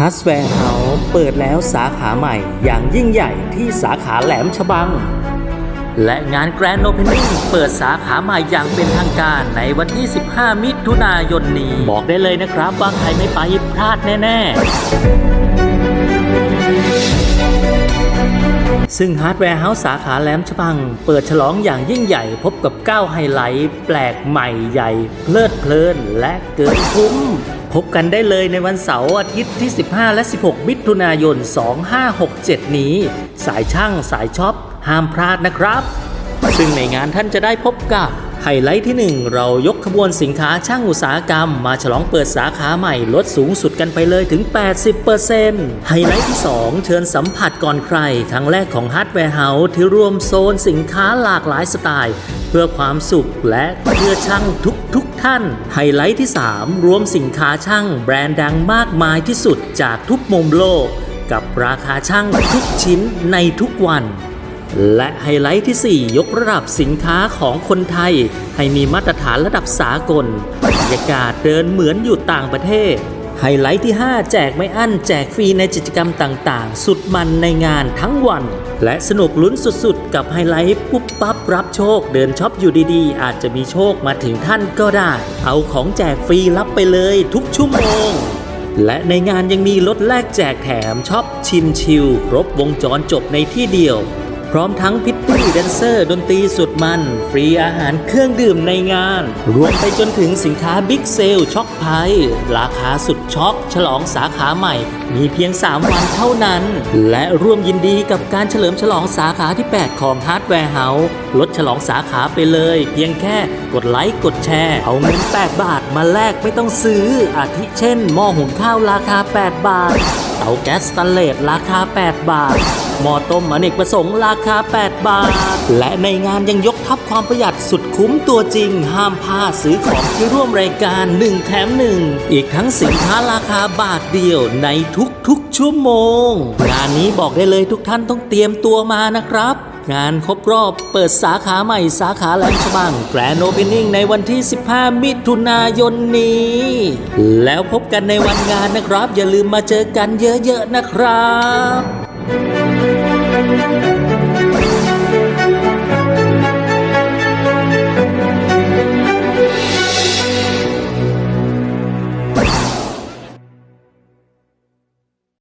ฮัสแวร์เฮาเปิดแล้วสาขาใหม่อย่างยิ่งใหญ่ที่สาขาแหลมฉบัง และงานแกรนด์โอเพนนิ่งเปิดสาขาใหม่อย่างเป็นทางการในวันที่ 15 มิถุนายนนี้ บอกได้เลยนะครับว่าใครไม่ไปพลาดแน่ ๆ ซึ่งฮาร์ดแวร์เฮาส์สาขาแหลมฉบัง เปิดฉลองอย่างยิ่งใหญ่พบกับ 9 ไฮไลท์ แปลกใหม่ใหญ่ เพลิดเพลินและเกินคุ้ม พบกันได้เลยในวันเสาร์อาทิตย์ที่ 15 และ 16 มิถุนายน 2567 นี้ สายช่างสายช็อป ห้ามพลาดนะครับ ซึ่งในงานท่านจะได้พบกับ ไฮไลท์ที่ 1 เรายกขบวนสินค้าช่างอุตสาหกรรม มาฉลองเปิดสาขาใหม่ลดสูงสุดกันไปเลยถึง 80%ไฮไลท์ที่ 2 เชิญสัมผัสก่อนใคร ครั้งแรกของฮาร์ดแวร์เฮาส์ที่รวมโซนสินค้าหลากหลายสไตล์ เพื่อความสุขและเพื่อช่างทุกทุกท่าน ไฮไลท์ที่ 3 รวมสินค้าช่างแบรนด์ดังมากมายที่สุดจากทุกมุมโลก กับราคาช่างทุกชิ้นในทุกวัน และไฮไลท์ที่ 4 ยกระดับสินค้าของคนไทย ให้มีมาตรฐานระดับสากลบรรยากาศเดินเหมือนอยู่ต่างประเทศ ไฮไลท์ที่ 5 แจกไม่อั้น แจกฟรีในกิจกรรมต่างๆ สุดมันในงานทั้งวัน และสนุกลุ้นสุดๆ กับไฮไลท์ปุ๊บปั๊บรับโชค เดินช็อปอยู่ดีๆ อาจจะมีโชคมาถึงท่านก็ได้ เอาของแจกฟรีรับไปเลยทุกชั่วโมงและในงานยังมีลดแลกแจกแถมช็อปชิมชิลครบวงจรจบในที่เดียว ร้อมทั้งพิตตี้แดนเซอร์ ดนตรีสุดมัน ฟรีอาหารเครื่องดื่มในงาน รวมไปจนถึงสินค้าบิ๊กเซลช็อคไพราคาสุดช็อกฉลองสาขาใหม่ มีเพียง 3 วันเท่านั้น และร่วมยินดีกับการเฉลิมฉลองสาขาที่ 8 ของฮาร์ดแวร์เฮาส์ลดฉลองสาขาไปเลย เพียงแค่กดไลค์กดแชร์ เอาเงิน 8 บาทมาแลกไม่ต้องซื้อ อาทิเช่นหม้อหุงข้าวราคา 8 บาทเตาแก๊สสแตนเลสราคา 8 บาท หม้อต้มอเนกประสงค์ราคา 8 บาท และในงานยังยกทับความประหยัดสุดคุ้มตัวจริง ห้ามพลาดซื้อของที่ร่วมรายการ 1 แถม 1 อีกทั้งสินค้าราคาบาทเดียวในทุกๆ ชั่วโมง งานนี้บอกได้เลยทุกท่านต้องเตรียมตัวมานะครับงานครบรอบเปิดสาขาใหม่สาขาแหลมฉบังแกรนโอเพนนิ่งในวันที่ 15 มิถุนายนนี้ แล้วพบกันในวันงานนะครับ อย่าลืมมาเจอกันเยอะๆนะครับ Música